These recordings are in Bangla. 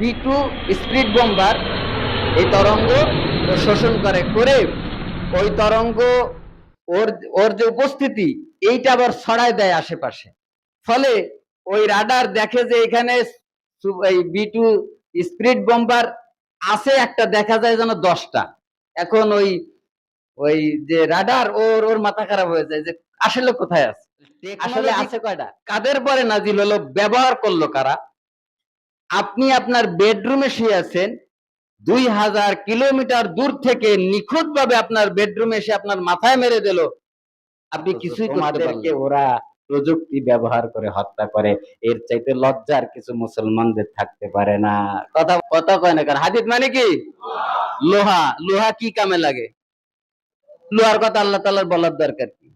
বি টু স্পিড বোম্বার এই তরঙ্গ শোষণ করে করে ওই তরঙ্গ ওর ওর যে উপস্থিতি এইটা আবার ছড়ায় দেয় আশেপাশে। ফলে ওই রাডার দেখে যে এখানে এই বি টু স্পিড বোম্বার আছে একটা দেখা যায় যেন দশটা। এখন ওই ওই যে রাডার ওর ওর মাথা খারাপ হয়ে যায় যে আসলে কোথায় আছে? আসলে আছে কয়টা? কাদের পরে নাজিল হলো? ব্যবহার করল কারা? আপনি আপনার বেডরুমে শুয়ে আছেন দুই হাজার কিলোমিটার দূর থেকে নিখুঁত ভাবে আপনার বেডরুমে এসে আপনার মাথায় মেরে দিল আপনি কিছুই করতে তোমাদেরকে ওরা প্রযুক্তি ব্যবহার করে হত্যা করে এর চাইতে লজ্জার কিছু মুসলমানদের থাকতে পারে না। কথা কথা কয় না কারণ হাদিদ মানে কি? লোহা লোহা কি কামে লাগে? লোহার কথা আল্লাহ তালার বলার দরকার কি?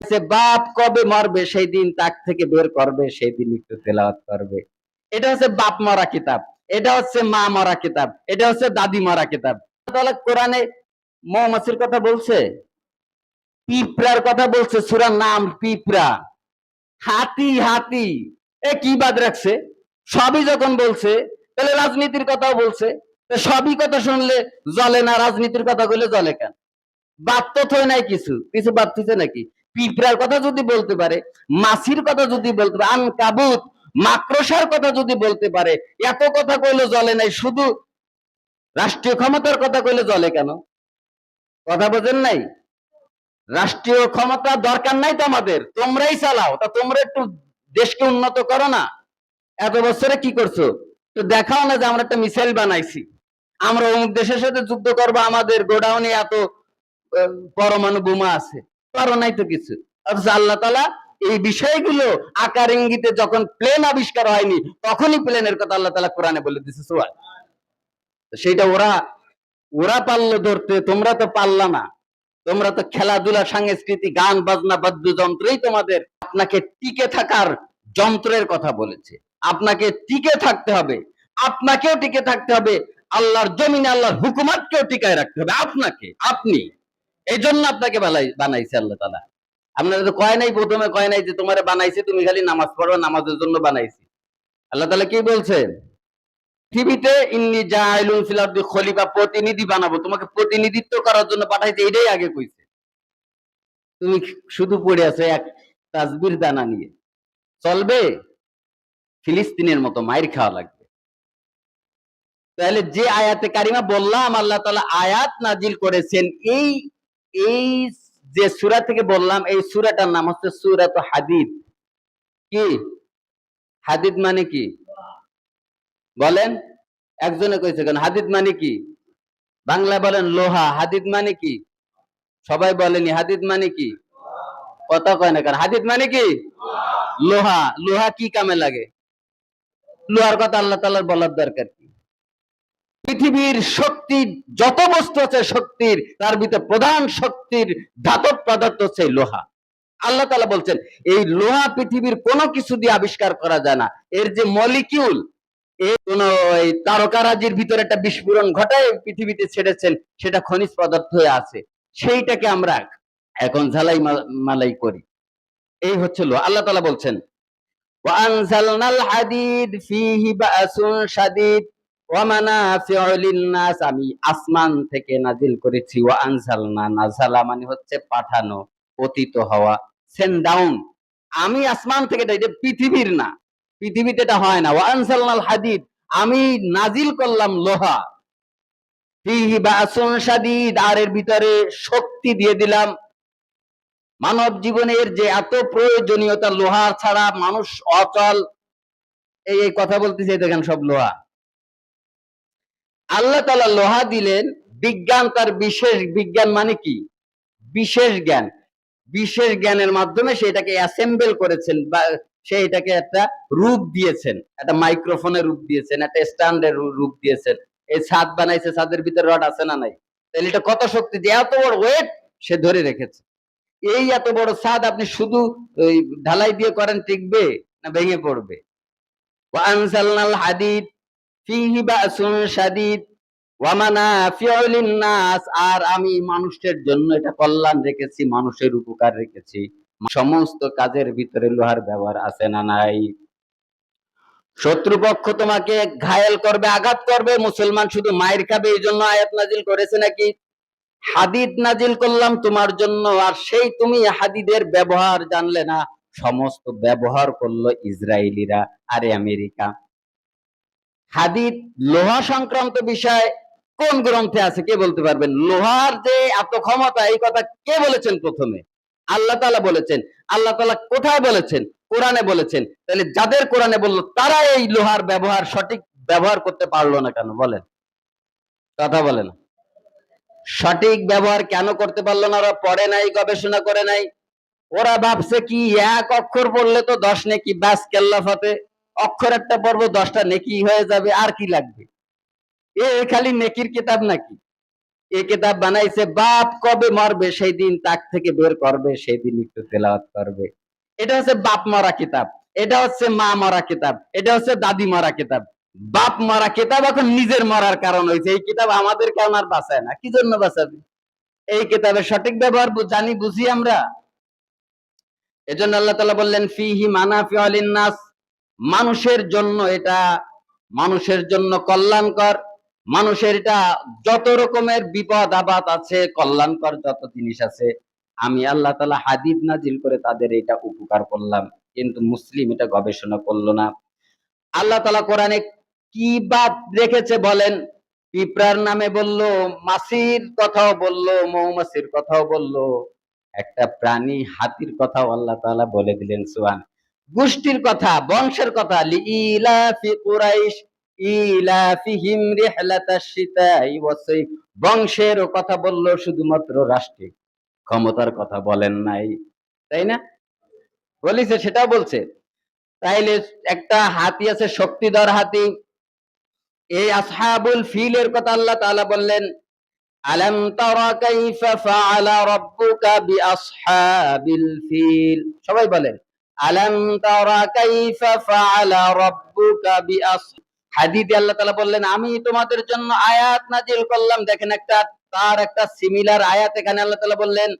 সে বাপ কবে মরবে সেই দিন তাক থেকে বের করবে সেই দিন একটু তেলাওয়াত করবে। এটা হচ্ছে বাপ মরা কিতাব, এটা হচ্ছে মা মরা কিতাব, এটা হচ্ছে দাদি মরা কিতাব। তাআলা কোরআনে মৌমাছির কথা বলছে, পিঁপড়ার কথা বলছে, সুরার নাম পিঁপড়া। হাতি হাতি, এ কি বাদ রাখছে? সবই যখন বলছে, তাহলে রাজনীতির কথাও বলছে সবই কথা শুনলে জলে না, রাজনীতির কথা বলে জলে কেন? বাদ তো থই নাই কিছু কিছু বাদ থইছে নাকি? পিঁপড়ার কথা যদি বলতে পারে, মাছির কথা যদি বলতে পারে, আন কাবুত মাকড়সার কথা যদি বলতে পারে, এত কথা কইলে জলে নাই, শুধু রাষ্ট্রীয় ক্ষমতার কথা কইলে জলে কেন? কথা বোঝেন নাই? রাষ্ট্রীয় ক্ষমতা দরকার নাই তো আমাদের, তোমরাই চালাও, তা তোমরা একটু দেশকে উন্নত করো না। এত বছরে কি করছ? তো দেখাও না যে আমরা একটা মিসাইল বানাইছি। আমরা অমুক দেশের সাথে যুদ্ধ করব, আমাদের গোডাউনে এত পরমাণু বোমা আছে। পারো নাই তো কিছু। আল্লাহ তালা এই বিষয়গুলো আকার ইঙ্গিতে যখন প্লেন আবিষ্কার হয়নি, তখনই প্লেনের কথা আল্লাহ তালা কোরআনে বলে দিছে সোয়াল সেইটা ওরা ওরা পারল ধরতে, তোমরা তো পারলা না। তোমরা তো খেলাধুলা সংস্কৃতি গান, বাজনা, বাদ্যযন্ত্রই তোমাদের আপনাকে টিকে থাকার যন্ত্রের কথা বলেছে। আপনাকে টিকে থাকতে হবে, আপনাকেও টিকে থাকতে হবে, আল্লাহর জমিনে আল্লাহর হুকুমাতকেও টিকায় রাখতে হবে, আপনাকে, আপনি। এই জন্য আপনাকে বানাইছে আল্লাহ তালা। আপনারা তো কয় নাই প্রথমে, কয় নাই যে তোমারে বানাইছে, তুমি খালি নামাজ পড়ো, নামাজের জন্য বানাইছি। আল্লাহ তালা কি বলছেন? পৃথিবীতে ইন্নি জাইলুন ফিল আরদি খলিফা, প্রতিনিধি বানাবো। তোমাকে প্রতিনিধিত্ব করার জন্য পাঠাইছে, এটাই আগে কইছে। তুমি শুধু পড়ে আছো এক তাসবির দানা নিয়ে। চলবে? ফিলিস্তিনের মতো মায়ের খাওয়া লাগবে। তাহলে যে আয়াতে কারিমা বললাম, আল্লাহ তাআলা আয়াত নাজিল করেছেন, এই এই যে সূরা থেকে বললাম, এই সুরাটার নাম হচ্ছে সূরাত হাদিদ। কি? হাদিদ মানে কি? বলেন, একজনে কইছে কেন, হাদিদ মানে কি? বাংলা বলেন লোহা, হাদিদ মানে কি? সবাই বলেনি, হাদিদ মানে কি? কথা কয় না কেন, হাদিদ মানে কি? লোহা লোহা কি কামে লাগে? লোহার কথা আল্লাহ তাআলার বলার দরকার পৃথিবীর শক্তি, যত বস্তু আছে শক্তির, তার ভিতরে প্রধান শক্তির ধাতব পদার্থ হচ্ছে লোহা। আল্লাহ তাআলা বলছেন, এই লোহা পৃথিবীর কোনো কিছু দিয়ে আবিষ্কার করা যায় না। এর যে মলিকিউল কোন তারকারাজির ভিতরে একটা বিস্ফোরণ ঘটায় পৃথিবীতে ছেড়েছেন, সেটা খনিজ পদার্থ হয়ে আছে। সেইটাকে আমরা এখন ঝালাই মালাই করি। এই হচ্ছে লো আল্লাহ তালা বলছেন বাসুন শাদীদ ওয়া মানাফিউ লিন-নাস আমি আসমান থেকে নাজিল করেছি। ওয়া আনজালনা, নাজালা মানে হচ্ছে পাঠানো হওয়া আমি আসমান থেকে পৃথিবীর না। পৃথিবীতে এটা হয় না। ওয়ানসালনাল হাদিদ, আমি নাজিল করলাম লোহা। আর এর ভিতরে শক্তি দিয়ে দিলাম। মানব জীবনের যে এত প্রয়োজনীয়তা, লোহা ছাড়া মানুষ অচল। এই কথা বলতেছে, দেখেন সব লোহা। আল্লাহ তাআলা লোহা দিলেন, বিজ্ঞান তার বিশেষ, বিজ্ঞান মানে কি? বিশেষ জ্ঞান। বিশেষ জ্ঞানের মাধ্যমে সেটাকে অ্যাসেম্বল করেছেন বা সে এটাকে একটা রূপ দিয়েছেন, একটা মাইক্রোফোনের রূপ দিয়েছেন, একটা স্ট্যান্ডের রূপ দিয়েছেন। এই ছাদ বানাইছে, ছাদের ভিতরে রড আছে না নাই? তাহলে এটা কত শক্তি? যে এত বড় ওয়েট সে ধরে রেখেছে। এই এত বড় ছাদ আপনি শুধু ঢালাই দিয়ে করেন, টিকবে না ভেঙে পড়বে? হাদিদ ফিহি বাসুন মানাফিউ লিন-নাস, আর আমি মানুষের জন্য এটা কল্যাণ রেখেছি, মানুষের উপকার রেখেছি। সমস্ত কাজের ভিতরে লোহার ব্যবহার আছে না নাই? শত্রুপক্ষ তোমাকে ঘায়েল করবে, আঘাত করবে, মুসলমান শুধু মায়ের খাবে, এই জন্য আয়াত নাজিল করেছে নাকি? হাদিদ নাজিল করলাম তোমার জন্য, আর সেই তুমি হাদিদের ব্যবহার জানলে না, সমস্ত ব্যবহার করল ইসরায়েলিরা, আরে আমেরিকা। হাদিদ লোহা সংক্রান্ত বিষয় কোন গ্রন্থে আছে? কে বলতে পারবেন? লোহার যে এত ক্ষমতা, এই কথা কে বলেছেন প্রথমে? আল্লাহ তালা বলেছেন। আল্লাহ তাআলা কোথায় বলেছেন? কোরআনে বলেছেন। তাহলে যাদের কোরআনে বলল, তারা এই লোহার ব্যবহার, সঠিক ব্যবহার করতে পারল না কেন? বলেন। কথা বলেন। সঠিক ব্যবহার কেন করতে পারল না ওরা? পড়ে নাই, গবেষণা করে নাই। ওরা ভাবছে কি, এক অক্ষর পড়লে তো দশ নেকি? ব্যাস কেল্লা ফতে অক্ষর একটা পড়ব দশটা নেকি হয়ে যাবে, আর কি লাগবে? এ খালি নেকির কিতাব নাকি? এ কিতাব বানাইছে, বাপ কবে মরবে? সেই দিন তাক থেকে বের করবে সেই দিন একটু তেলাওয়াত করবে। এটা হচ্ছে বাপ মরা কিতাব, এটা হচ্ছে মা মরা কিতাব, এটা হচ্ছে দাদি মরা কিতাব। বাপ মরা কিতাব এখন নিজের মরার কারণ হয়েছে। এই কিতাব আমাদেরকে আর বাঁচায় না। কি জন্য বাঁচাবে? এই কিতাবের সঠিক ব্যবহার জানি, বুঝি আমরা? এজন্য আল্লাহ তাআলা বললেন, ফিহি মানাফিউল নাস। মানুষের জন্য এটা মানুষের জন্য কল্যাণকর, মানুষের এটা যত রকমের বিপদ, আপদ আছে, কল্যাণকর যত জিনিস আছে, আমি আল্লাহ তাআলা হাদিদ নাজিল করে তাদের এটা উপকার করলাম। কিন্তু মুসলিম এটা গবেষণা করল না। আল্লাহ তাআলা কোরআনে কি বাদ রেখেছে বলেন? পিঁপড়ার নামে বলল, মাসির কথাও বলল, মৌমাছির কথাও বলল। একটা প্রাণী হাতির কথাও আল্লাহ তাআলা বলে দিলেন সুয়ান গোষ্ঠীর কথা, বংশের কথা, লিইলাফি কুরাইশ বংশের কথা বলল শুধুমাত্র রাষ্ট্রিক ক্ষমতার কথা বলেন নাই। তাই না? বলিছে, সেটাও বলছে। তাইলে একটা হাতি আছে, শক্তিধর হাতি। এই আসহাবুল ফিলের কথা আল্লাহ তাআলা বললেন, আলাম তারা কাইফা ফাআলা রাব্বুকা বিআসহাবিল ফিল? সবাই বলেন। আলাম তারা আল্লাহ বললেন, আমি তোমাদের জন্য আয়াত নাজিল করলাম। দেখেন একটা, তার একটা সিমিলার আয়াত এখানে আল্লাহ তাআলা বললেন,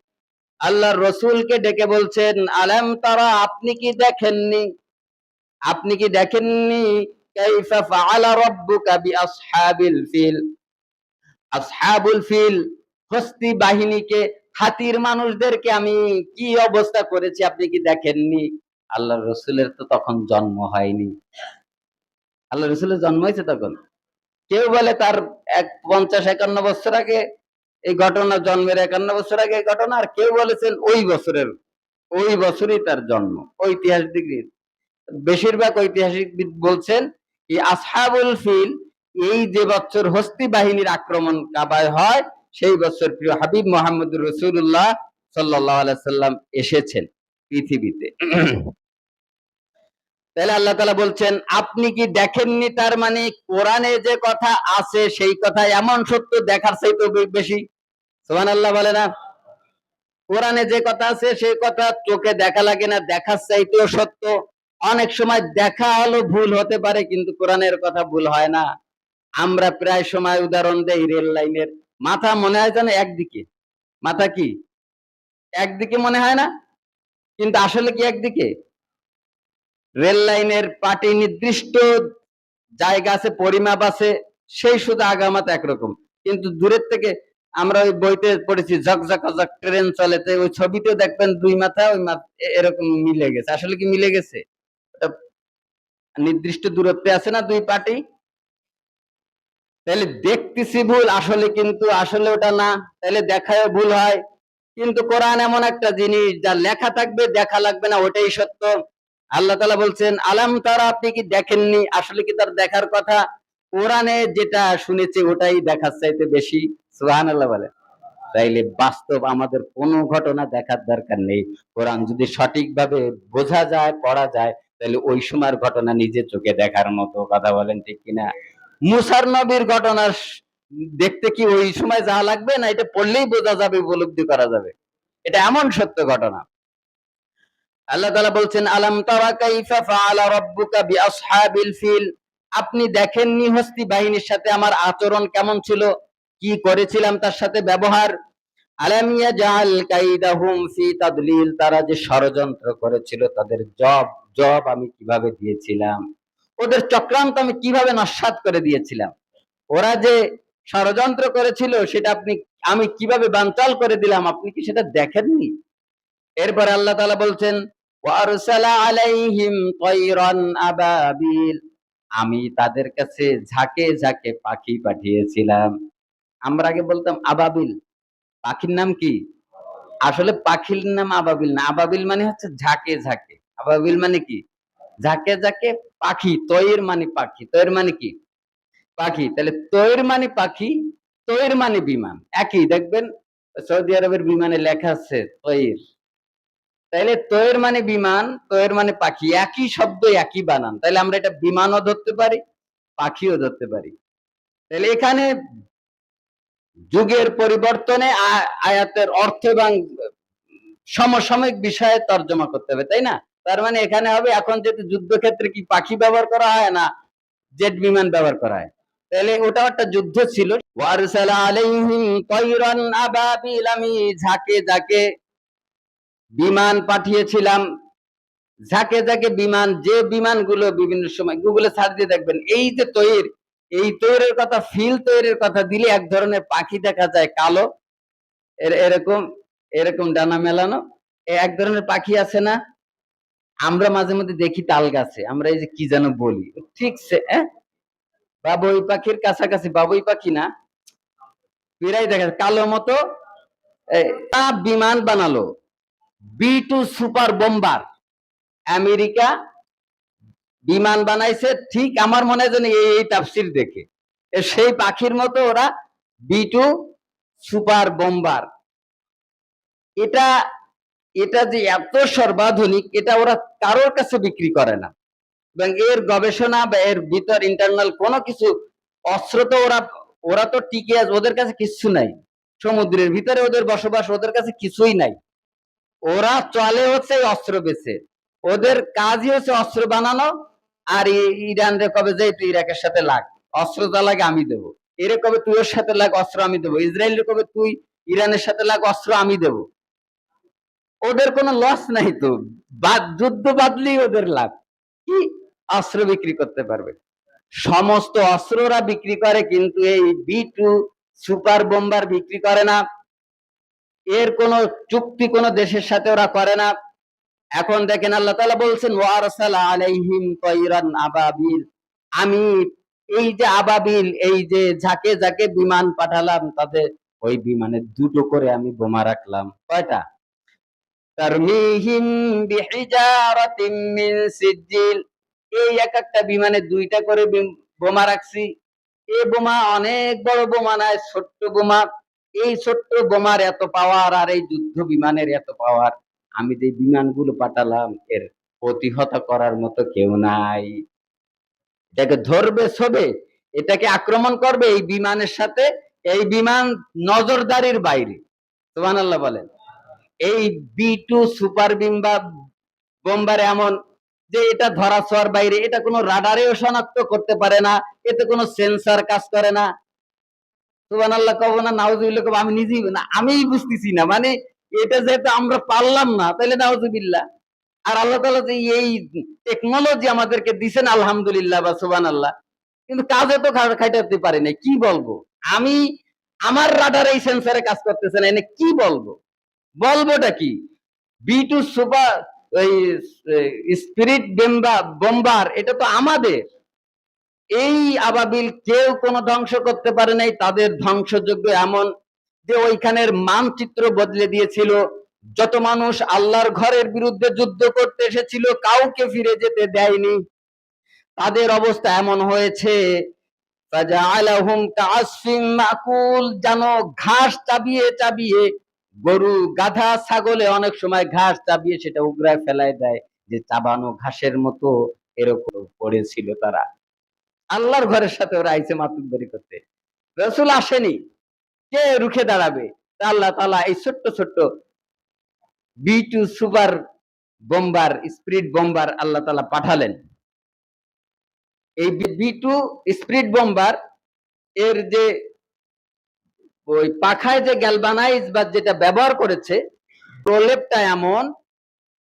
আল্লাহর রসুলকে ডেকে বলছেন, আলাম তারা, আপনি কি দেখেননি? আপনি কি দেখেননি? বাহিনীকে, হাতির মানুষদেরকে আমি কি অবস্থা করেছি আপনি কি দেখেননি? আল্লাহ রসুলের তো তখন জন্ম হয়নি। আল্লাহ রসুলের জন্ম হয়েছে তখন। কেউ বলে তার এক পঞ্চাশ একান্ন বছর আগে এই ঘটনা, জন্মের একান্ন বছর আগে ঘটনা, আর কেউ বলেছেন ওই বছরের, ওই বছরই তার জন্ম, ঐতিহাসিক বেশিরভাগ ঐতিহাসিকবিদ বলছেন এই আসহাবুল ফিল, এই যে বছর হস্তি বাহিনীর আক্রমণ কাবায় হয়, সেই বছর প্রিয় হাবিব মোহাম্মদ রসুল্লাহ সাল্লাহ সাল্লাম এসেছেন পৃথিবীতে। তাহলে আল্লাহ তাআলা বলছেন, আপনি কি দেখেননি তার মানে কোরআনে যে কথা আছে সেই কথা এমন সত্য দেখার চাইতে বেশি? সুবহানাল্লাহ বলে না। কোরআনে যে কথা আছে সেই কথা চোখে দেখা লাগে না, দেখার চাইতেও সত্য। অনেক সময় দেখা হলো ভুল হতে পারে, কিন্তু কোরআনের কথা ভুল হয় না। আমরা প্রায় সময় উদাহরণ দেই রেল লাইনের। মাথা মনে হয় যেন একদিকে। মাথা কি? একদিকে মনে হয় না? কিন্তু আসলে কি একদিকে? রেল লাইনের পাটি নির্দিষ্ট, জায়গা আছে, পরিমাপ আছে, সেই শুধু আগামাত একরকম। কিন্তু দূরের থেকে আমরা ওই বইতে পড়েছি, ঝকঝক ঝক ট্রেন চলে, তো ওই ছবিতেও দেখবেন দুই মাথা, ওই এরকম মিলে গেছে। আসলে কি মিলে গেছে? নির্দিষ্ট দূরত্বে আছে না দুই পাটি? তাহলে দেখতেছি ভুল, আসলে কিন্তু আসলে ওটা না, তাহলে দেখায় ভুল হয়। কিন্তু কোরআন এমন একটা জিনিস যা লেখা থাকবে, দেখা লাগবে না, ওটাই সত্য। আল্লাহ তালা বলছেন, আলাম তারা, আপনি কি দেখেননি? আসলে কি তার দেখার কথা? কোরআনে যেটা শুনেছি, ওটাই দেখার চাইতে বেশি, সুবহানাল্লাহ বলে। তাইলে বাস্তব আমাদের কোনো ঘটনা দেখার দরকার নেই। কোরআন যদি সঠিকভাবে বোঝা যায়, পড়া যায় তাহলে ওই সময়ের ঘটনা নিজে চোখে দেখার মতো কথা বলেন ঠিক কিনা? মুসার নবীর ঘটনা দেখতে কি ওই সময় যা লাগবে না? এটা পড়লেই বোঝা যাবে, উপলব্ধি করা যাবে। এটা এমন সত্য ঘটনা। আল্লাহ তাআলা বলছেন, আলাম তারা কাইফা ফাআলা রাব্বুকা বিআসহাবিল ফিল? আপনি দেখেননি হস্তি বাহিনীর সাথে আমার আচরণ কেমন ছিল? কি করেছিলাম তার সাথে ব্যবহার? আলাম ইয়াজআল কাইদাহুম ফি তাদলিল? তারা যে ষড়যন্ত্র করেছিল, তাদের জব জব আমি কীভাবে দিয়েছিলাম? ওদের চক্রান্ত আমি কীভাবে নস্বাত করে দিয়েছিলাম? ওরা যে ষড়যন্ত্র করেছিল, সেটা আপনি, আমি কীভাবে বানচাল করে দিলাম? আপনি কি সেটা দেখেননি? এরপর আল্লাহ তাআলা বলছেন ওয়ারসালা আলাইহিম তায়রান আবাবিল আমি তাদের কাছে ঝাঁকে ঝাঁকে পাখি পাঠিয়েছিলাম। আমরা আগে বলতাম আবাবিল। পাখির নাম কি? আসলে পাখির নাম আবাবিল না। আবাবিল মানে হচ্ছে ঝাঁকে ঝাঁকে। আবাবিল মানে কি? ঝাঁকে ঝাঁকে পাখি, তৈর মানে পাখি। তৈর মানে কি? পাখি। তাহলে তৈর মানে পাখি, তৈর মানে বিমান। একই, দেখবেন সৌদি আরবের বিমানে লেখা আছে তৈর। তাইলে তৈর মানে বিমান, তৈর মানে পাখি। একই শব্দ, একই বানান। তাহলে আমরা এটা বিমানও ধরতে পারি, পাখিও ধরতে পারি। তাহলে এখানে যুগের পরিবর্তনে আয়াতের অর্থ এবং সমসাময়িক বিষয়ে তর্জমা করতে হবে, তাই না? তার মানে এখানে হবে, এখন যেহেতু যুদ্ধক্ষেত্রে কি পাখি ব্যবহার করা হয় না জেট বিমান ব্যবহার করা হয়? তাহলে ওটা একটা যুদ্ধ ছিল। ওয়ারসালা আলাইহিম তায়রান আবাবিল আমি ঝাঁকে ঝাঁকে বিমান পাঠিয়েছিলাম। ঝাঁকে ঝাঁকে বিমান, যে বিমানগুলো বিভিন্ন সময় গুগলে সার্চ দিয়ে দেখবেন, এই যে তৈর, এই তৈরের কথা ফিল তৈরের কথা দিলে এক ধরনের পাখি দেখা যায় কালো। এর- এরকম এরকম ডানা মেলানো। এক ধরনের পাখি আছে না? আমরা মাঝে মধ্যে দেখি তাল গাছে। আমরা এই যে কি যেন বলি। ঠিক সে বাবুই পাখির কাছাকাছি বাবুই পাখি না? প্রায় দেখা, কালো মতো তা বিমান বানালো। B two super bomber America বিমান বানাইছে, ঠিক আমার মনে হয় এই তাফসির দেখে। সেই পাখির মতো ওরা বি টু সুপার বোম্বার এটা এটা যে এত সর্বাধুনিক, এটা ওরা কারোর কাছে বিক্রি করে না। এবং এর গবেষণা বা এর ভিতর ইন্টারনাল কোনো কিছু, অস্ত্র তো ওরা ওরা তো টিকে আছে, ওদের কাছে কিছু নাই। সমুদ্রের ভিতরে ওদের বসবাস, ওদের কাছে কিছুই নাই। ওরা চলে হচ্ছে অস্ত্র বেছে। ওদের কাজই হচ্ছে অস্ত্র বানানো আর ইরান রে কবে যে তুই ইরাকের সাথে লাগ, অস্ত্র যা লাগে আমি দেবো। এরে কবে তুই ওর সাথে লাগ, অস্ত্র আমি দেবো। ইসরায়েল কবে তুই ইরানের সাথে লাগ, অস্ত্র আমি দেবো। ওদের কোনো লস নাই তো। যুদ্ধ বাদলেই ওদের লাভ। কি অস্ত্র বিক্রি করতে পারবে? সমস্ত অস্ত্ররা বিক্রি করে, কিন্তু এই বি টু সুপার বোম্বার বিক্রি করে না। এর কোন চুক্তি কোন দেশের সাথে ওরা করে না। এখন দেখেন আল্লাহ তালা বলছেন আবাবিল। আমি এই যে আবাবিল, এই যে ঝাঁকে ঝাঁকে বিমান পাঠালাম, তাদের ওই বিমানে দুটো করে আমি বোমা রাখলাম। কয়টা? তারমিহিম বিহিজারাতিম মিন সিজিল এই এক একটা বিমানে দুইটা করে বিম- রাখছি। এই বোমা অনেক বড় বোমা নয় ছোট্ট বোমা। এই ছোট্ট বোমার এত পাওয়ার আর এই যুদ্ধ বিমানের এত পাওয়ার আমি যে বিমানগুলো পাঠালাম, এর প্রতিহত করার মতো কেউ নাই। এটাকে ধরবে ছবে এটাকে আক্রমণ করবে এই বিমানের সাথে, এই বিমান নজরদারির বাইরে। তোমান আল্লাহ বলেন। এই বি টু সুপার বিম্বা বোম্বার এমন যে এটা ধরা ছোঁয়ার বাইরে, এটা কোনো রাডারেও শনাক্ত করতে পারে না, এতে কোনো সেন্সার কাজ করে না। সুবান আল্লাহ কব না, নাউজুবিল্লাহ কব, আমি নিজেই না, আমিই বুঝতেছি না। মানে এটা যেহেতু আমরা পারলাম না তাহলে নাউজুবিল্লাহ। আর আল্লাহ তাআলা যে এই টেকনোলজি আমাদেরকে দিছেন, আলহামদুলিল্লাহ বা সুবান আল্লাহ কিন্তু কাজে তো খাইটাতে পারি না কি বলব? আমি আমার রাডার এই সেন্সারে কাজ করতেছে না, এনে কি বলব? বলবোটা কি? বি টু সুপার ওই স্পিরিট বেম্বা বোম্বার এটা তো আমাদের। এই আবাবিল কেউ কোনো ধ্বংস করতে পারে নাই, তাদের ধ্বংসযোগ্য এমন যে ওইখানের মানচিত্র বদলে দিয়েছিল। যত মানুষ আল্লাহর ঘরের বিরুদ্ধে যুদ্ধ করতে এসেছিল, কাউকে ফিরে যেতে দেয়নি। তাদের অবস্থা এমন হয়েছে যেন ঘাস চাবিয়ে চাবিয়ে গরু, গাধা, ছাগলে অনেক সময় ঘাস চাবিয়ে সেটা উগরায় ফেলায় দেয়। যে চাবানো ঘাসের মতো এরকম পড়েছিল তারা। আল্লাহর ঘরের সাথে ওরা আইসে মাতুব্বরি করতে। রসুল আসেনি। কে রুখে দাঁড়াবে? আল্লাহ তালা এই ছোট্ট ছোট্ট B two super bomber spirit bomber আল্লাহ তালা পাঠালেন। এই বি টু স্পিরিট বোম্বার এর যে ওই পাখায় যে গ্যালবানাইজ বা যেটা ব্যবহার করেছে, প্রলেপটা এমন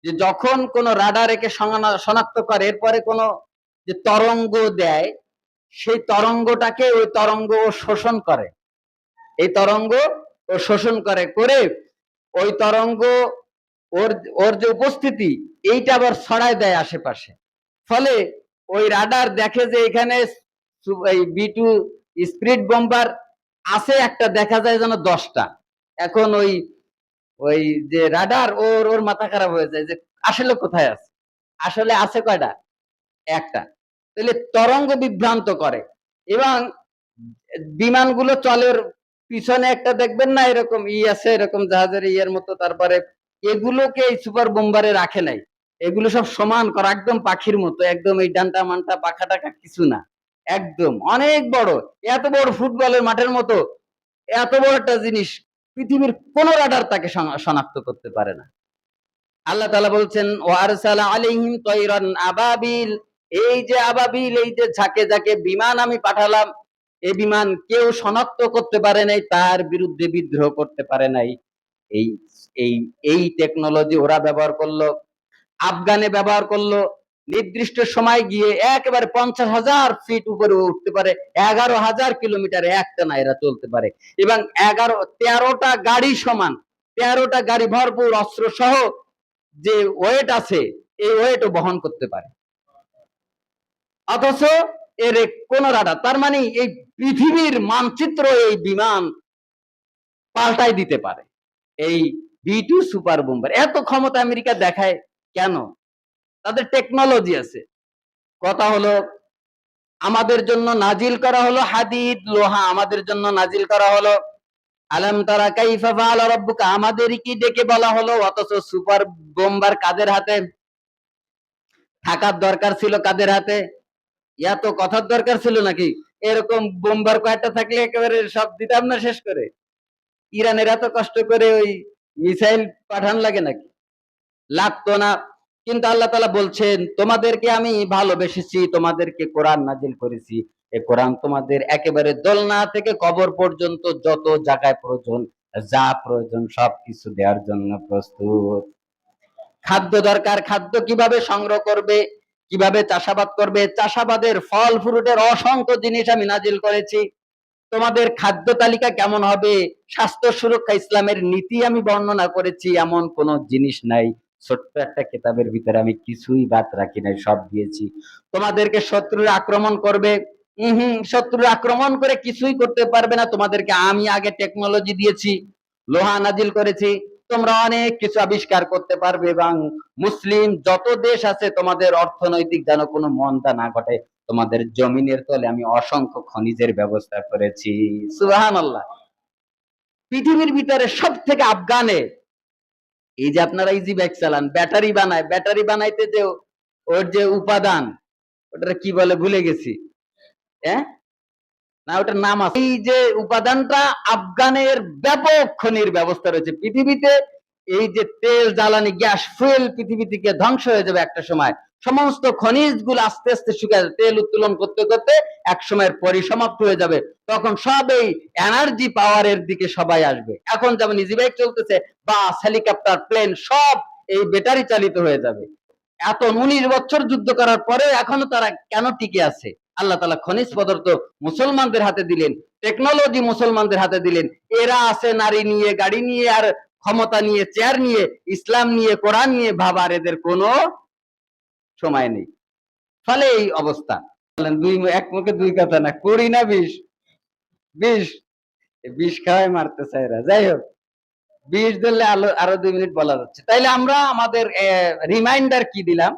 যে যখন কোন রাডার একে শনাক্ত করে, এরপরে কোনো যে তরঙ্গ দেয় সেই তরঙ্গটাকে ওই তরঙ্গ ও শোষণ করে। এই তরঙ্গ ও শোষণ করে করে ওই তরঙ্গ ওর ওর যে উপস্থিতি, এইটা আবার ছড়ায় দেয় আশেপাশে। ফলে ওই রাডার দেখে যে এখানে বি টু স্পিরিট বোম্বার আছে, একটা দেখা যায় যেন দশটা। এখন ওই ওই যে রাডার ওর ওর মাথা খারাপ হয়ে যায় যে আসলে কোথায় আছে? আসলে আছে কয়টা? একটা। তাহলে তরঙ্গ বিভ্রান্ত করে। এবং বিমানগুলো চলে ওর পিছনে একটা দেখবেন না, এরকম ই আছে, এরকম জাহাজের ইয়ের মতো, তারপরে এগুলোকে এই সুপার বোম্বারে রাখে নাই। এগুলো সব সমান করা, একদম পাখির মতো, একদম এই ডান্টা মান্টা পাখা টাকা কিছু না, একদম। অনেক বড়, এত বড় ফুটবলের মাঠের মতো, এত বড় একটা জিনিস, পৃথিবীর কোন রাডার তাকে শনাক্ত করতে পারে না। আল্লাহ তালা বলছেন ও আরসালা আলাইহিম তৈরান আবাবিল এই যে আবাবিল, এই যে ঝাঁকে ঝাঁকে বিমান আমি পাঠালাম এই বিমান কেউ শনাক্ত করতে পারে নাই, তার বিরুদ্ধে বিদ্রোহ করতে পারে নাই। এই এই এই টেকনোলজি ওরা ব্যবহার করল, আফগানে ব্যবহার করল, নির্দিষ্ট সময় গিয়ে একেবারে পঞ্চাশ হাজার ফিট উপরে উঠতে পারে, এগারো হাজার কিলোমিটার একটানা এরা চলতে পারে। এবং এগারো, তেরোটা গাড়ি সমান, তেরোটা গাড়ি ভরপুর অস্ত্র সহ যে ওয়েট আছে, এই ওয়েটও বহন করতে পারে। অথচ এর কোন রাডার তার মানে এই পৃথিবীর মানচিত্র, এই বিমান পাল্টাই দিতে পারে। এই বি টু সুপার বোম্বার এত ক্ষমতা আমেরিকা দেখায় কেন? তাদের টেকনোলজি আছে। কথা হলো, আমাদের জন্য নাজিল করা হলো হাদিদ লোহা, আমাদের জন্য নাজিল করা হলো, আলম তারা কাইফা ফাআলা রাব্বুকা আমাদের কি ডেকে বলা হলো? অথচ সুপার বোম্বার কাদের হাতে? থাকার দরকার ছিল কাদের হাতে? ইয়া তো কথার দরকার ছিল নাকি? এরকম বোম্বার কয়েকটা থাকলে একেবারে সব দিতাম না শেষ করে? ইরানের এত কষ্ট করে ওই মিসাইল পাঠান লাগে নাকি? লাগতো না। কিন্তু আল্লাহ তালা বলছেন, তোমাদেরকে আমি ভালোবেসেছি, তোমাদেরকে কোরআন নাজিল করেছি। এ কোরআন তোমাদের একেবারে দোলনা থেকে কবর পর্যন্ত যত জায়গায় প্রয়োজন, যা প্রয়োজন সবকিছু দেওয়ার জন্য প্রস্তুত। খাদ্য দরকার, খাদ্য কীভাবে সংগ্রহ করবে? কীভাবে চাষাবাদ করবে? চাষাবাদের ফল, ফ্রুটের অসংখ্য জিনিস আমি নাজিল করেছি। তোমাদের খাদ্য তালিকা কেমন হবে? স্বাস্থ্য সুরক্ষা, ইসলামের নীতি আমি বর্ণনা করেছি, এমন কোন জিনিস নাই। ছোট্ট একটা কিতাবের ভিতরে আমি কিছুই বাদ রাখি নাই, সব দিয়েছি। তোমাদেরকে শত্রুর আক্রমণ করবে। হম, শত্রুর আক্রমণ করে কিছুই করতে পারবে না। তোমাদেরকে আমি আগে টেকনোলজি দিয়েছি, লোহা নাজিল করেছি। তোমরা অনেক কিছু আবিষ্কার করতে পারবে এবং মুসলিম যত দেশ আছে, তোমাদের অর্থনৈতিক যেন কোনো মন্দা না ঘটে, তোমাদের জমিনের তলে আমি অসংখ্য খনিজের ব্যবস্থা করেছি। সুবাহান আল্লাহ পৃথিবীর ভিতরে সব থেকে আফগানে, এই যে আপনারা ইজি ব্যাগ চালান, ব্যাটারি বানায়, ব্যাটারি বানাইতে যে ওর যে উপাদান ওটা কি বলে ভুলে গেছি। হ্যাঁ? না, ওটার নাম আছে। এই যে উপাদানটা আফগানের ব্যাপক খনির ব্যবস্থা রয়েছে। পৃথিবীতে এই যে তেল, জ্বালানি, গ্যাস, ফুয়েল পৃথিবী থেকে ধ্বংস হয়ে যাবে একটা সময়। সমস্ত খনিজগুলো আস্তে আস্তে শুকিয়ে তেল উত্তোলন করতে করতে এক সময়ের পরিসমাপ্ত হয়ে যাবে। তখন সব এই এনার্জি পাওয়ারের দিকে সবাই আসবে। এখন যেমন ইজি বাইক চলতেছে, বাস হেলিকপ্টার প্লেন সব এই ব্যাটারি চালিত হয়ে যাবে। এত উনিশ বছর যুদ্ধ করার পরে এখনও তারা কেন টিকে আছে? আল্লাহ তালা খনিজ পদার্থ মুসলমানদের হাতে দিলেন টেকনোলজি মুসলমানদের হাতে দিলেন। এরা আছে নারী নিয়ে, গাড়ি নিয়ে আর ক্ষমতা নিয়ে চেয়ার নিয়ে, ইসলাম নিয়ে, কোরআন নিয়ে ভাবার এদের কোনো সময় নেই। ফলে এই অবস্থা। দুই, এক মুখে দুই কথা না, করি না বিষ? বিষ? বিষ খাওয়াই মারতে চাই এরা। যাই হোক, বিষ ধরলে আরও দুই মিনিট বলা যাচ্ছে। তাইলে আমরা আমাদের রিমাইন্ডার কি দিলাম?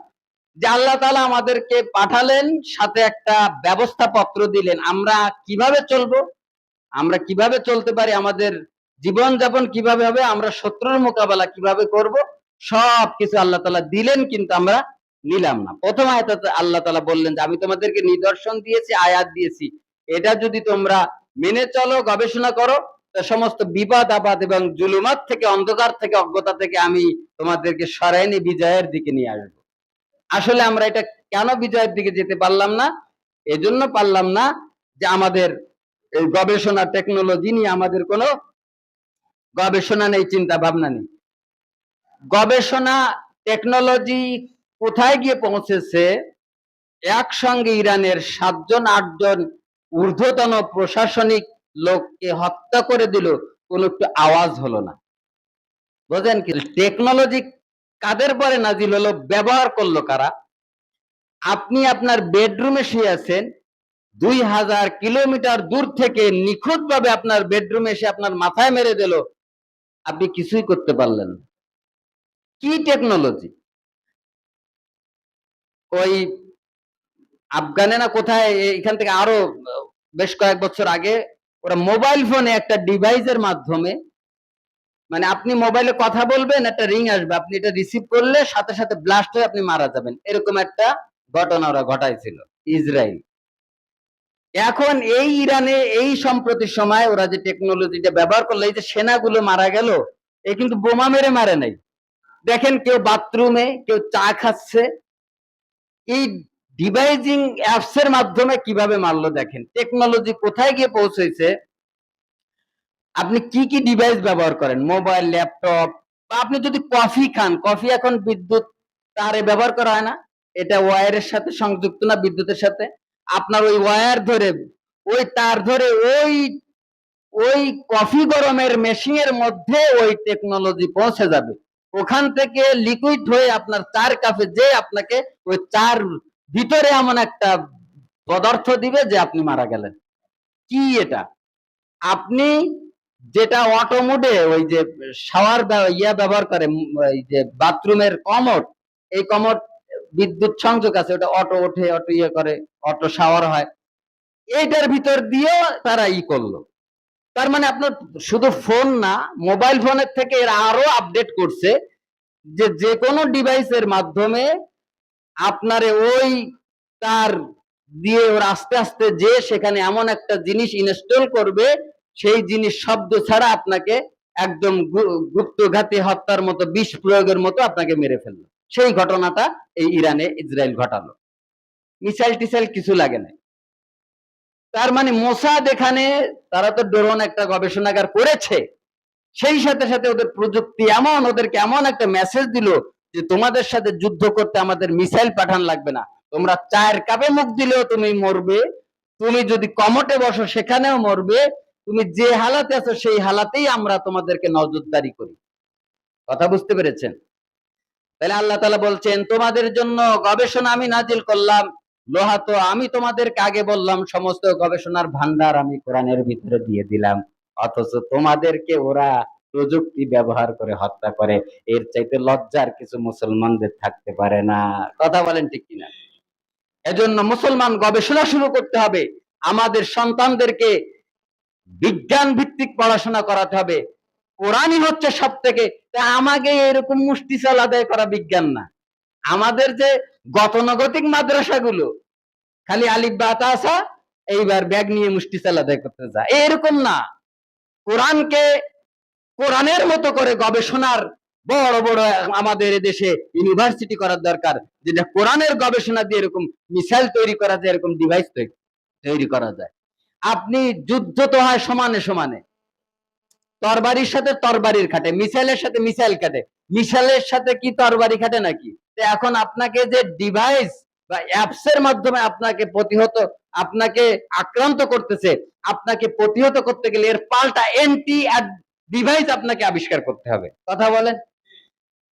যে আল্লাহ তালা আমাদেরকে পাঠালেন, সাথে একটা ব্যবস্থা পত্র দিলেন। আমরা কীভাবে চলবো? আমরা কীভাবে চলতে পারি? আমাদের জীবন যাপন কীভাবে হবে? আমরা শত্রুর মোকাবেলা কীভাবে করব? সব কিছু আল্লাহ তাআলা দিলেন, কিন্তু আমরা নিলাম না। প্রথম আয়াতে আল্লাহ তালা বললেন যে, আমি তোমাদেরকে নিদর্শন দিয়েছি, আয়াত দিয়েছি। এটা যদি তোমরা মেনে চলো, গবেষণা করো সমস্ত বিপদ, আপদ এবং জুলুমাত থেকে, অন্ধকার থেকে, অজ্ঞতা থেকে আমি তোমাদেরকে সরাইনি, বিজয়ের দিকে নিয়ে আসব। আসলে আমরা এটা কেন বিজয়ের দিকে যেতে পারলাম না? এজন্য পারলাম না যে আমাদের এই গবেষণা টেকনোলজি নিয়ে আমাদের কোনো গবেষণা নেই চিন্তা ভাবনা নেই। গবেষণা টেকনোলজি কোথায় গিয়ে পৌঁছেছে? একসঙ্গে ইরানের সাতজন, আটজন ঊর্ধ্বতন প্রশাসনিক লোককে হত্যা করে দিল, কোন একটু আওয়াজ হলো না। বোঝেন কি? টেকনোলজি কাদের পরে নাজিল হলো? ব্যবহার করল কারা? আপনি আপনার বেডরুমে শুয়ে আছেন, দুই হাজার কিলোমিটার দূর থেকে নিখুঁত ভাবে আপনার বেডরুমে এসে আপনার মাথায় মেরে দিল, আপনি কিছুই করতে পারলেন কি টেকনোলজি ওই আফগানে না কোথায় এখান থেকে আরও, বেশ কয়েক বছর আগে, ওরা মোবাইল ফোনে একটা ডিভাইসের মাধ্যমে মানে আপনি মোবাইলে কথা বলবেন, একটা রিং আসবে। আপনি এটা রিসিভ করলে সাথে সাথে ব্লাস্ট হয়ে আপনি মারা যাবেন। এরকম একটা ঘটনা ওরা ঘটাইছিল ইসরায়েল এখন এই ইরানে এই সম্প্রতি সময় ওরা যে টেকনোলজিটা ব্যবহার করল, এই যে সেনাগুলো মারা গেল, এ কিন্তু বোমা মেরে মারে নাই। দেখেন কেউ বাথরুমে কেউ চা খাচ্ছে। এই ডিভাইজিং অ্যাপস এর মাধ্যমে কীভাবে মারলো দেখেন? টেকনোলজি কোথায় গিয়ে পৌঁছেছে? আপনি কি কি ডিভাইস ব্যবহার করেন? মোবাইল ল্যাপটপ বা আপনি যদি কফি খান কফি এখন বিদ্যুৎ, তারে ব্যবহার করা হয় না। এটা ওয়্যারের সাথে সংযুক্ত না, বিদ্যুতের সাথে। আপনার ওই ওয়্যার ধরে, ওই তার ধরে, ওই ওই কফি গরমের মেশিনের মধ্যে ওই টেকনোলজি পৌঁছে যাবে। ওখান থেকে লিকুইড হয়ে আপনার চার কাপে যে আপনাকে ওই চার ভিতরে এমন একটা পদার্থ দিবে যে আপনি মারা গেলেন। কি এটা? আপনি যেটা অটো মোডে ওই যে শাওয়ার ইয়া ব্যবহার করে এই যে বাথরুমের কমোড এই কমোড বিদ্যুৎ সংযোগ আছে, ওটা অটো ওঠে অটো ইয়ে করে অটো শাওয়ার হয়। এইটার ভিতর দিয়েও তারা ই করল। তার মানে আপনার শুধু ফোন না মোবাইল ফোনের থেকে এরা আরও আপডেট করছে যে যে কোনো ডিভাইসের মাধ্যমে আপনারে ওই তার দিয়ে ওরা আস্তে আস্তে যে সেখানে এমন একটা জিনিস ইনস্টল করবে সেই জিনিস শব্দ ছাড়া আপনাকে একদম গুপ্তঘাতী হত্যার মতো, বিষ প্রয়োগের মতো আপনাকে মেরে ফেলল। সেই ঘটনাটা এই ইরানে ইসরায়েল ঘটালো। মিসাইল টিসাইল কিছু লাগে না তার মানে মোসাদ এখানে, তারা তো ড্রোন একটা গবেষণাগার করেছে। সেই সাথে সাথে ওদের প্রযুক্তি এমন, ওদেরকে এমন একটা মেসেজ দিল যে তোমাদের সাথে যুদ্ধ করতে আমাদের মিসাইল পাঠান লাগবে না। তোমরা চায়ের কাপে মুখ দিলেও তুমি মরবে। তুমি যদি কমটে বসো, সেখানেও মরবে। তুমি যে হালাতে আছো, সেই হালাতেই আমরা তোমাদেরকে নজরদারি করি। কথা বুঝতে পেরেছেন? তাহলে আল্লাহ তাআলা বলছেন, তোমাদের জন্য গবেষণা আমি নাজিল করলাম। লোহা তো আমি তোমাদেরকে আগে বললাম, সমস্ত গবেষণার ভান্ডার আমি কোরআনের ভিতরে দিয়ে দিলাম। অথচ তোমাদেরকে ওরা প্রযুক্তি ব্যবহার করে হত্যা করে। এর চাইতে লজ্জার কিছু মুসলমানদের থাকতে পারে না। কথা বলেন ঠিক কিনা? এজন্য মুসলমান গবেষণা শুরু করতে হবে। আমাদের সন্তানদেরকে বিজ্ঞান ভিত্তিক পড়াশোনা করাতে হবে। কোরআনই হচ্ছে সব থেকে আমাকে এরকম মুষ্টি চাল আদায় করা বিজ্ঞান না। আমাদের যে গতানুগতিক মাদ্রাসাগুলো, খালি আলিফ বা আসা এইবার ব্যাগ নিয়ে মুষ্টি চাল আদায় করতে যায়। এরকম না। কোরআনকে কোরআনের মতো করে গবেষণার বড় বড় আমাদের দেশে ইউনিভার্সিটি করার দরকার, যেটা কোরআনের গবেষণা দিয়ে এরকম মিসাইল তৈরি করা যায়, এরকম ডিভাইস তৈরি করা যায়। আপনি যুদ্ধ তো হয় সমানে সমানে। তরবারির সাথে তরবারির খাটে, মিসাইলের সাথে মিসাইল খাটে। মিসাইলের সাথে কি তরবারি খাটে নাকি? এখন আপনাকে যে ডিভাইস বা অ্যাপস এর মাধ্যমে আপনাকে প্রতিহত, আপনাকে আক্রান্ত করতেছে, আপনাকে প্রতিহত করতে গেলে এর পাল্টা এন্টি ডিভাইস আপনাকে আবিষ্কার করতে হবে। কথা বলেন?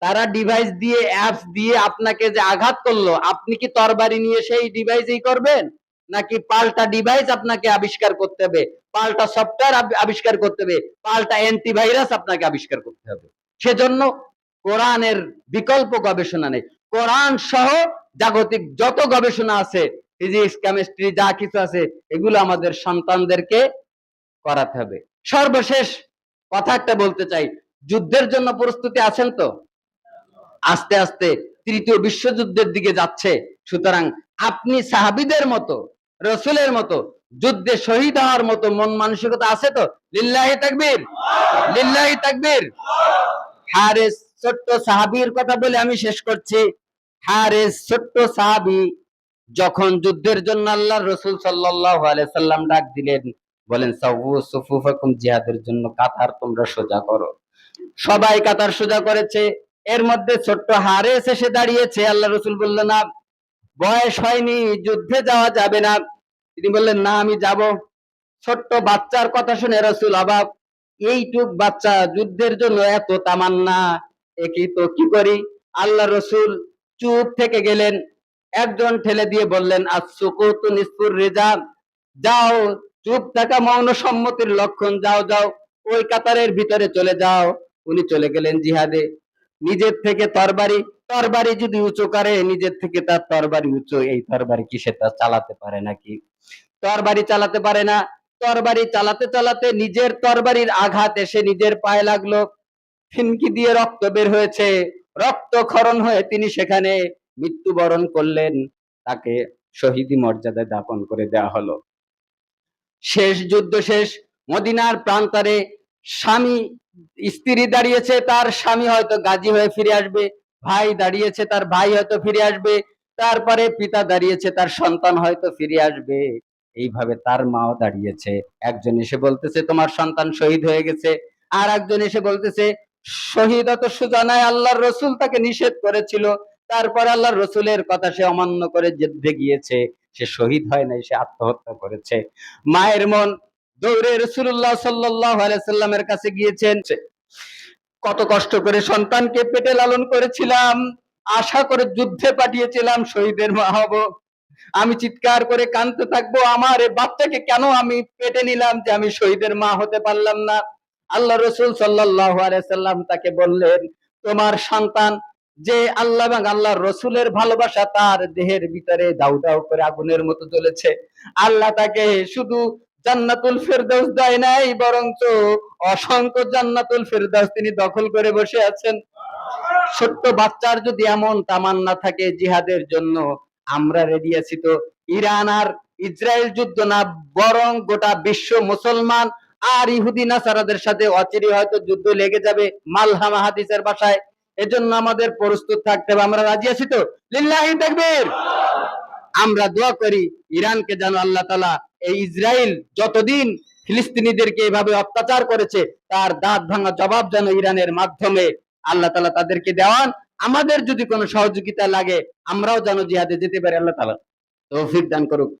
তারা ডিভাইস দিয়ে অ্যাপস দিয়ে আপনাকে যে আঘাত করল, আপনি কি তরবারি নিয়ে সেই ডিভাইসেই করবেন? নাকি পাল্টা ডিভাইস আপনাকে আবিষ্কার করতে হবে? পাল্টা সফটওয়্যার আবিষ্কার করতে হবে। পাল্টা অ্যান্টিভাইরাস আপনাকে আবিষ্কার করতে হবে। সেজন্য কোরআনের বিকল্প গবেষণা নেই। কোরআন সহ জাগতিক যত গবেষণা আছে ফিজিক্স কেমিস্ট্রি যা কিছু আছে, এগুলো আমাদের সন্তানদেরকে করাতে হবে। সর্বশেষ কথা একটা বলতে চাই। যুদ্ধের জন্য প্রস্তুতি আছেন তো? আস্তে আস্তে তৃতীয় বিশ্বযুদ্ধের দিকে যাচ্ছে। সুতরাং আপনি সাহাবিদের মতো রসুলের মতো, যুদ্ধে শহীদ হওয়ার মতো মন মানসিকতা আছে তো? লিল্লাহি তাকবীর। লিল্লাহি তাকবীর। হারেস ছোট্ট সাহাবীর কথা বলে আমি শেষ করছি। হারেস ছোট্ট সাহাবী যখন যুদ্ধের জন্য আল্লাহ রসুল আলাইহি সাল্লাম ডাক দিলেন, বলেন সুফুফাকুম, জিহাদের জন্য কাতার তোমরা সোজা করো। সবাই কাতার সোজা করেছে। এর মধ্যে ছোট্ট হারেস এসে দাঁড়িয়েছে। আল্লাহ রসুল বললেন, না বয়স হয়নি, যুদ্ধে যাওয়া যাবে না। তিনি বললেন, না, আমি যাব। ছোট্ট বাচ্চার কথা শুনে রসুল অবাক। এইটুক বাচ্চা যুদ্ধের জন্য এত তামান্না একই তো কি করি? আল্লাহ রসুল চুপ থেকে গেলেন। একজন ঠেলে দিয়ে বললেন আসুকুতু নিসফুর রেজা যাও, চুপ থাকা মৌন সম্মতির লক্ষণ, যাও যাও, ওই কাতারের ভিতরে চলে যাও। উনি চলে গেলেন জিহাদে। নিজের থেকে তরবারি তরবারি যদি উঁচু করে, নিজের থেকে তার তরবারি উঁচু, এই তরবারি কি সে তা চালাতে পারে নাকি? তরবারি চালাতে পারে না। তরবারি চালাতে চালাতে নিজের তরবারির আঘাত এসে নিজের পায়ে লাগল। ফিনকি দিয়ে রক্ত বের হয়েছে। রক্ত ক্ষরণ হয়ে তিনি সেখানে মৃত্যুবরণ করলেন। তাকে শহীদি মর্যাদায় দাপন করে দেওয়া হলো। শেষ যুদ্ধ শেষ। মদিনার প্রান্তরে স্বামী স্ত্রী দাঁড়িয়েছে, তার স্বামী হয়তো গাজী হয়ে ফিরে আসবে, ভাই দাঁড়িয়েছে, তার ভাই হয়তো ফিরে আসবে, তারপরে পিতা দাঁড়িয়েছে, তার সন্তান হয়তো ফিরে আসবে। এইভাবে তার মাও দাঁড়িয়েছে। একজন এসে বলতেছে, তোমার সন্তান শহীদ হয়ে গেছে। আর একজন এসে বলতেছে, শহীদ অত সুজানায় নয়, আল্লাহর রসুল তাকে নিষেধ করেছিল। তারপর আল্লাহর রসুলের কথা সে অমান্য করে যুদ্ধে গিয়েছে। সে শহীদ হয় নাই, সে আত্মহত্যা করেছে। মায়ের মন দৌড়ে রসুল্লাহ সাল্লাহ সাল্লামের কাছে গিয়েছেন। কত কষ্ট করে সন্তানকে পেটে লালন করেছিলাম, আশা করে যুদ্ধে পাঠিয়েছিলাম শহীদের মা হব আমি চিৎকার করে কাঁদতে থাকব, আমার বাচ্চাকে কেন আমি পেটে নিলাম যে আমি শহীদের মা হতে পারলাম না? আল্লাহ রসুল সাল্লাহ সাল্লাম তাকে বললেন, তোমার সন্তান যে আল্লাহ এবং আল্লাহর রসুলের ভালোবাসা তার দেহের ভিতরে দাউ দাউ করে আগুনের মতো চলেছে আল্লাহ তাকে শুধু জান্নাতুল ফেরদৌস দেয় নাই, বরঞ্চ অসংখ্য জান্নাতুল ফেরদৌস তিনি দখল করে বসে আছেন। ছোট্ট বাচ্চার যদি এমন তামান্না থাকে জিহাদের জন্য, আমরা রেডি আছি তো। ইরান আর ইসরায়েল যুদ্ধ না, বরং গোটা বিশ্ব মুসলমান আর ইহুদি নাসারাদের সাথে অচিরে হয়তো যুদ্ধ লেগে যাবে মালহামা হাদিসের বাসায় এজন্য আমাদের প্রস্তুত থাকতে হবে। আমরা রাজি আছি তো? লিল্লাহি তাকবীর! আমরা দোয়া করি, ইরানকে যেন আল্লাহ তালা এই ইসরায়েল যতদিন ফিলিস্তিনিদেরকে এভাবে অত্যাচার করেছে, তার দাঁত ভাঙা জবাব যেন ইরানের মাধ্যমে আল্লাহ তালা তাদেরকে দেওয়ান। আমাদের যদি কোনো সহযোগিতা লাগে, আমরাও যেন জিহাদে যেতে পারি, আল্লাহ তালা তৌফিক দান করুক।